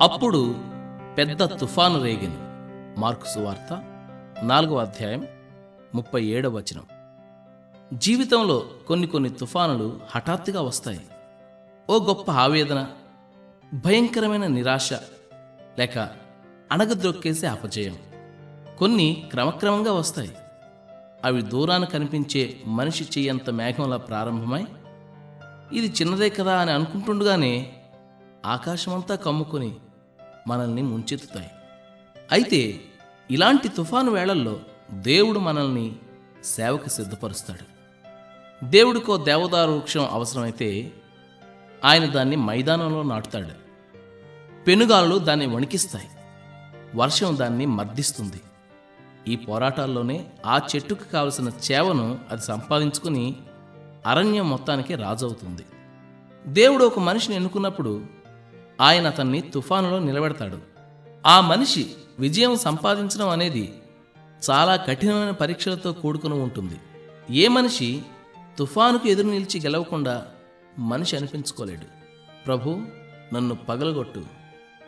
అప్పుడు పెద్ద తుఫాను రేగెను. మార్కు సువార్త నాలుగవ అధ్యాయం ముప్పై ఏడవ వచనం. జీవితంలో కొన్ని కొన్ని తుఫానులు హఠాత్తుగా వస్తాయి. ఓ గొప్ప ఆవేదన భయంకరమైన నిరాశ లేక అణగద్రొక్కేసే అపజయం. కొన్ని క్రమక్రమంగా వస్తాయి. అవి దూరాన కనిపించే మనిషి చెయ్యంత మేఘంలా ప్రారంభమై ఇది చిన్నదే కదా అని అనుకుంటుండగానే ఆకాశమంతా కమ్ముకొని మనల్ని ముంచెత్తుతాయి. అయితే ఇలాంటి తుఫాను వేళల్లో దేవుడు మనల్ని సేవకు సిద్ధపరుస్తాడు. దేవుడికో దేవదారు వృక్షం అవసరమైతే ఆయన దాన్ని మైదానంలో నాటుతాడు. పెనుగాలు దాన్ని వణికిస్తాయి. వర్షం దాన్ని మర్దిస్తుంది. ఈ పోరాటాల్లోనే ఆ చెట్టుకు కావలసిన చేవను అది సంపాదించుకుని అరణ్యం మొత్తానికి రాజవుతుంది. దేవుడు ఒక మనిషిని ఎన్నుకున్నప్పుడు ఆయన అతన్ని తుఫానులో నిలబెడతాడు. ఆ మనిషి విజయం సంపాదించడం అనేది చాలా కఠినమైన పరీక్షలతో కూడుకుని ఉంటుంది. ఏ మనిషి తుఫానుకు ఎదురు నిలిచి గెలవకుండా మనిషి అనిపించుకోలేడు. ప్రభు నన్ను పగలగొట్టు.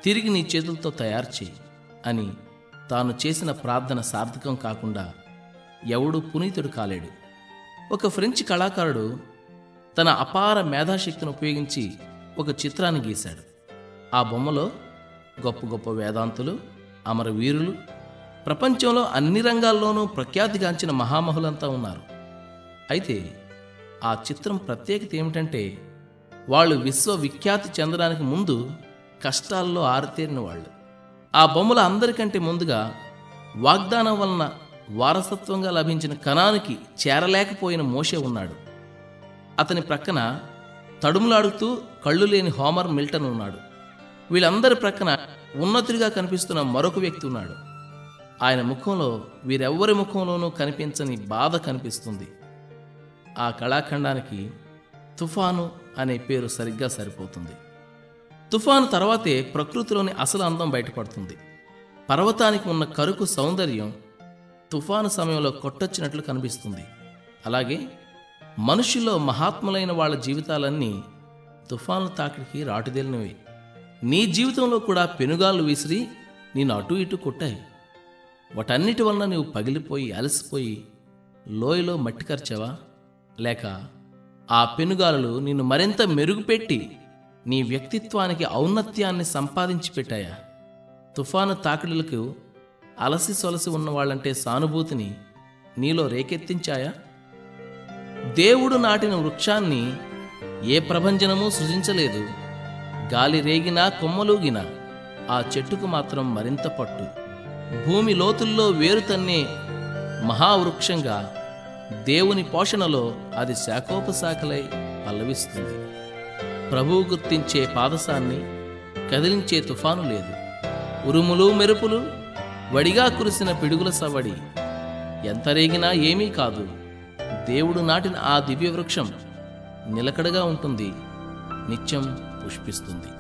తిరిగి నీ చేతులతో తయారు చేయి అని తాను చేసిన ప్రార్థన సార్థకం కాకుండా ఎవడూ పునీతుడు కాలేడు. ఒక ఫ్రెంచ్ కళాకారుడు తన అపార మేధాశక్తిని ఉపయోగించి ఒక చిత్రాన్ని గీశాడు. ఆ బొమ్మలో గొప్ప గొప్ప వేదాంతులు అమరవీరులు ప్రపంచంలో అన్ని రంగాల్లోనూ ప్రఖ్యాతిగాంచిన మహామహులంతా ఉన్నారు. అయితే ఆ చిత్రం ప్రత్యేకత ఏమిటంటే వాళ్ళు విశ్వవిఖ్యాతి చెందడానికి ముందు కష్టాల్లో ఆరితేరిన వాళ్ళు. ఆ బొమ్మల అందరికంటే ముందుగా వాగ్దానం వలన వారసత్వంగా లభించిన కణానికి చేరలేకపోయిన మోషే ఉన్నాడు. అతని ప్రక్కన తడుములాడుతూ కళ్ళు లేని హోమర్ మిల్టన్ ఉన్నాడు. వీళ్ళందరి ప్రక్కన ఉన్నతుడిగా కనిపిస్తున్న మరొక వ్యక్తి ఉన్నాడు. ఆయన ముఖంలో వీరెవ్వరి ముఖంలోనూ కనిపించని బాధ కనిపిస్తుంది. ఆ కళాఖండానికి తుఫాను అనే పేరు సరిగ్గా సరిపోతుంది. తుఫాను తర్వాతే ప్రకృతిలోని అసలు అందం బయటపడుతుంది. పర్వతానికి ఉన్న కరుకు సౌందర్యం తుఫాను సమయంలో కొట్టొచ్చినట్లు కనిపిస్తుంది. అలాగే మనుషుల్లో మహాత్ములైన వాళ్ళ జీవితాలన్నీ తుఫాను తాకిడికి రాటుదేలినవి. నీ జీవితంలో కూడా పెనుగాళ్ళు విసిరి నేను అటు ఇటు కొట్టాయి. వాటన్నిటి వలన నువ్వు పగిలిపోయి అలసిపోయి లోయలో మట్టి కరిచావా? లేక ఆ పెనుగాలులు నిన్ను మరింత మెరుగుపెట్టి నీ వ్యక్తిత్వానికి ఔన్నత్యాన్ని సంపాదించి పెట్టాయా? తుఫాను తాకిడులకు అలసి సొలసి ఉన్నవాళ్ళంటే సానుభూతిని నీలో రేకెత్తించాయా? దేవుడు నాటిన వృక్షాన్ని ఏ ప్రభంజనమూ సృజించలేదు. గాలి రేగినా కొమ్మలూగినా ఆ చెట్టుకు మాత్రం మరింత పట్టు. భూమి లోతుల్లో వేరు తన్నే మహావృక్షంగా దేవుని పోషణలో అది శాఖోపశాఖలై పల్లవిస్తుంది. ప్రభువు గుర్తించే పాదసాన్ని కదిలించే తుఫాను లేదు. ఉరుములు మెరుపులు వడిగా కురిసిన పిడుగుల సవడి ఎంత రేగినా ఏమీ కాదు. దేవుడు నాటిన ఆ దివ్య వృక్షం నిలకడగా ఉంటుంది. నిత్యం పుష్పిస్తుంది.